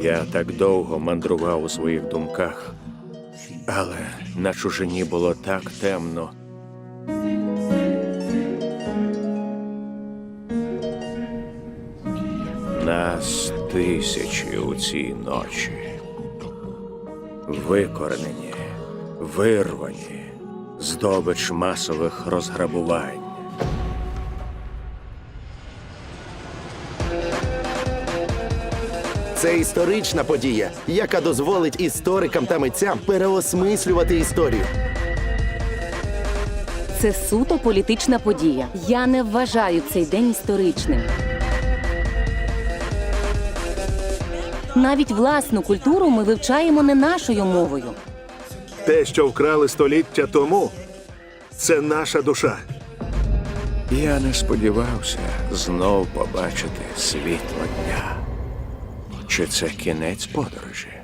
Я так довго мандрував у своїх думках, але на чужині було так темно. Нас тисячі у цій ночі. Викоренені, вирвані, здобич масових розграбувань. Це історична подія, яка дозволить історикам та митцям переосмислювати історію. Це суто політична подія. Я не вважаю цей день історичним. Навіть власну культуру ми вивчаємо не нашою мовою. Те, що вкрали століття тому, це наша душа. Я не сподівався знов побачити світло дня. Чи це кінець подорожі?